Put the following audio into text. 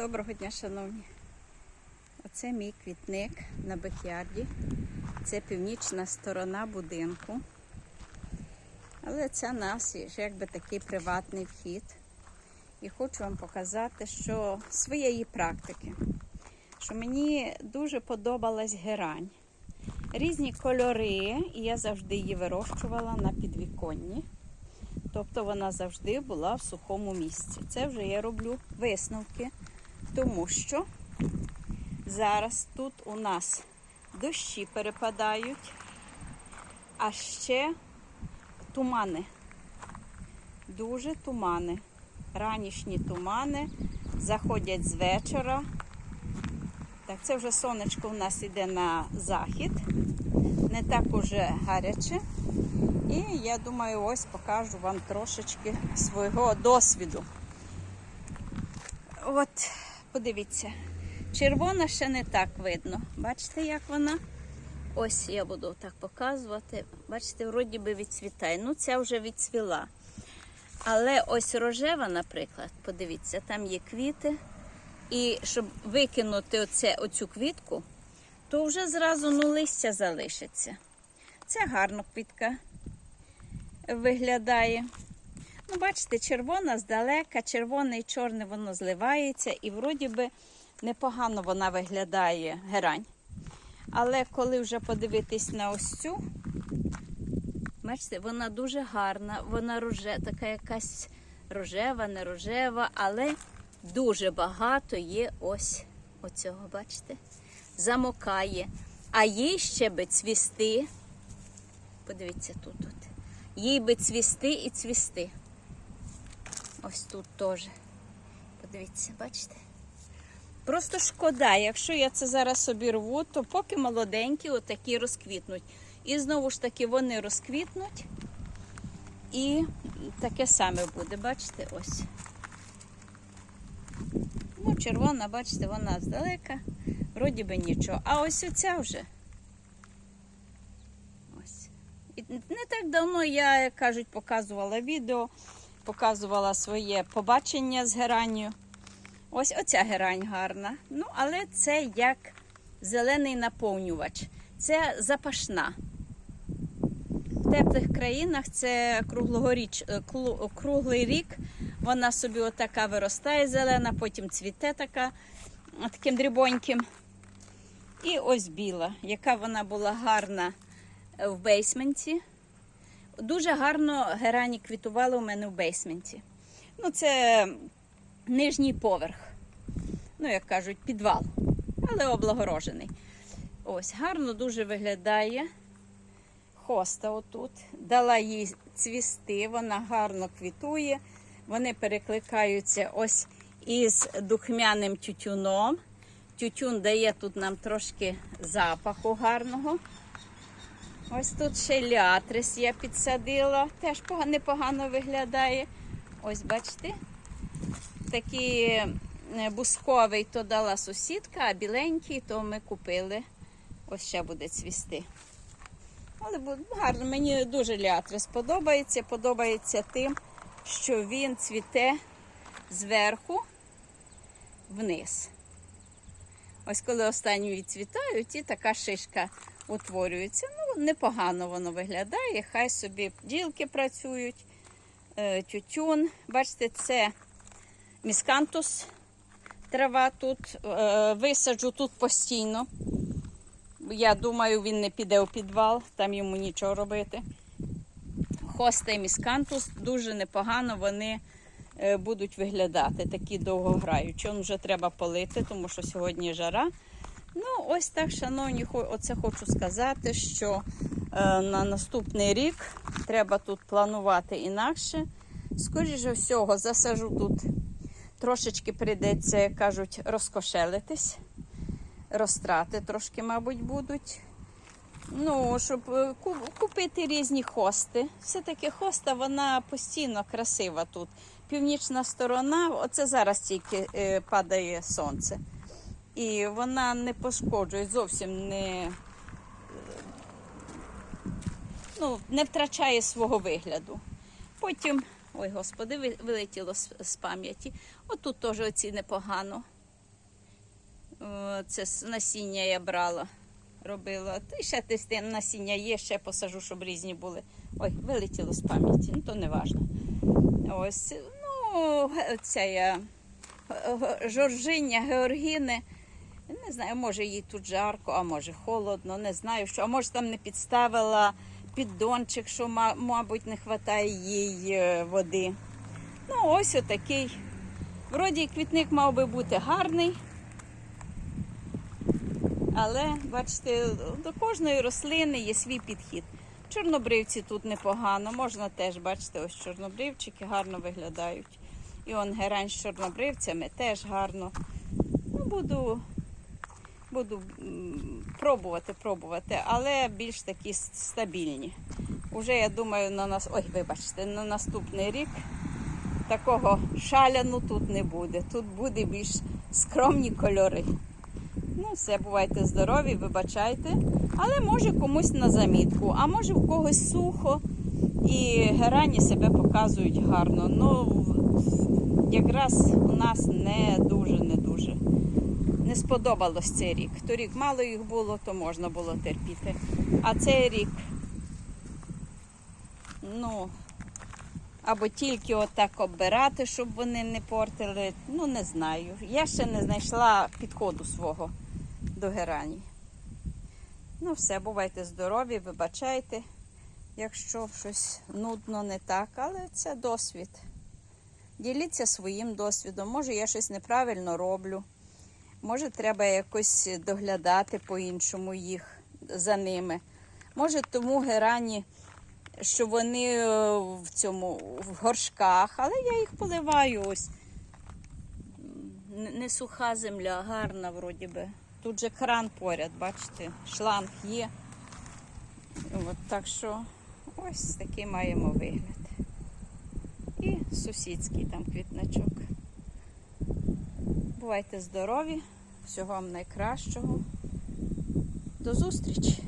Доброго дня, шановні. Оце мій квітник на бекярді. Це північна сторона будинку. Але це нас якби такий приватний вхід. І хочу вам показати, що своєї практики, що мені дуже подобалась герань. Різні кольори, і я завжди її вирощувала на підвіконні. Тобто вона завжди була в сухому місці. Це вже я роблю висновки, тому що зараз тут у нас дощі перепадають, а ще тумани. Дуже тумани. Ранішні тумани заходять з вечора. Так, це вже сонечко у нас йде на захід, не так уже гаряче. І я думаю, ось покажу вам трошечки свого досвіду. От, подивіться, червона ще не так видно. Бачите, як вона? Ось я буду так показувати. Бачите, вроді би відцвітає. Ну, ця вже відцвіла. Але ось рожева, наприклад, подивіться, там є квіти. І щоб викинути оце, оцю квітку, то вже зразу ну, листя залишиться. Це гарно квітка виглядає. Ну, бачите, червона здалека, червоне і чорне воно зливається, і вроді би непогано вона виглядає герань. Але коли вже подивитись на ось цю, бачите, вона дуже гарна, вона роже, така якась рожева, не рожева, але дуже багато є ось оцього, бачите, замокає. А їй ще би цвісти. Подивіться тут. тут. Їй би цвісти і цвісти. Ось тут теж. Подивіться, бачите? Просто шкода, якщо я це зараз собі рву, то поки молоденькі, отакі розквітнуть. І знову ж таки вони розквітнуть. І таке саме буде, бачите, ось. Ну, червона, бачите, вона здалека, вроді би нічого. А ось оця вже. Ось. І не так давно я, як кажуть, показувала відео, показувала своє побачення з геранню. Ось оця герань гарна. Ну, але це як зелений наповнювач. Це запашна. В теплих країнах це круглогоріч, е, круглий рік. Вона собі отака виростає зелена, потім цвіте така таким дрібоньким. І ось біла, яка вона була гарна е, в бейсменті. Дуже гарно герані квітували у мене в бейсменті. Ну, це нижній поверх. Ну, як кажуть, підвал, але облагорожений. Ось, гарно дуже виглядає. Хоста отут. Дала їй цвісти, вона гарно квітує. Вони перекликаються ось із духмяним тютюном. Тютюн дає тут нам трошки запаху гарного. Ось тут ще лятрис я підсадила, теж непогано виглядає. Ось бачите, такий е, бусковий то дала сусідка, а біленький то ми купили. Ось ще буде цвісти. Але гарно, мені дуже лятрис подобається. Подобається тим, що він цвіте зверху вниз. Ось коли останні відцвітають, і така шишка утворюється. Ну, непогано воно виглядає. Хай собі бджілки працюють, е, тютюн. Бачите, це міскантус. Трава тут е, висаджу тут постійно. Я думаю, він не піде у підвал, там йому нічого робити. Хоста і міскантус дуже непогано вони е, будуть виглядати, такі довгограючі. Вже треба полити, тому що сьогодні жара. Ну, ось так, шановні, оце хочу сказати, що е, на наступний рік треба тут планувати інакше. Скоріше всього, засажу тут трошечки прийдеться, як кажуть, розкошелитись. Розтрати трошки, мабуть, будуть. Ну, щоб е, купити різні хости. Все-таки хоста, вона постійно красива тут. Північна сторона, оце зараз тільки е, падає сонце. І вона не пошкоджує, зовсім не, ну, не втрачає свого вигляду. Потім, ой господи, вилетіло з, з пам'яті. Отут теж оці непогано. Це насіння я брала, робила. Та ще десь насіння є, ще посажу, щоб різні були. Ой, вилетіло з пам'яті, ну то не важно. Ось, ну, це я жоржиння, георгіни. Не знаю, може їй тут жарко, а може холодно, не знаю що. А може там не підставила піддончик, що, мабуть, не вистачає їй е, води. Ну, ось отакий. Вроді квітник мав би бути гарний. Але, бачите, до кожної рослини є свій підхід. Чорнобривці тут непогано, можна теж, бачите, ось чорнобривчики гарно виглядають. І он герань з чорнобривцями теж гарно. Ну, буду, буду пробувати, пробувати, але більш такі стабільні. Уже я думаю, на нас. Ой, вибачте, на наступний рік такого шаляну тут не буде. Тут буде більш скромні кольори. Ну, все, бувайте здорові, вибачайте. Але може комусь на замітку, а може в когось сухо і герані себе показують гарно. Ну, якраз у нас не дуже, не дуже. Не сподобалось цей рік. Торік мало їх було, то можна було терпіти. А цей рік, ну, або тільки отак оббирати, щоб вони не портили. Ну, не знаю. Я ще не знайшла підходу свого до герані. Ну, все, бувайте здорові, вибачайте, якщо щось нудно не так, але це досвід. Діліться своїм досвідом. Може, я щось неправильно роблю. Може, треба якось доглядати по-іншому їх за ними. Може, тому герані, що вони е, в цьому в горшках, але я їх поливаю ось. Не суха земля, гарна вроді би. Тут же кран поряд, бачите, шланг є. От, так що ось такий маємо вигляд. І сусідський там квітничок. Бувайте здорові, всього вам найкращого. До зустрічі!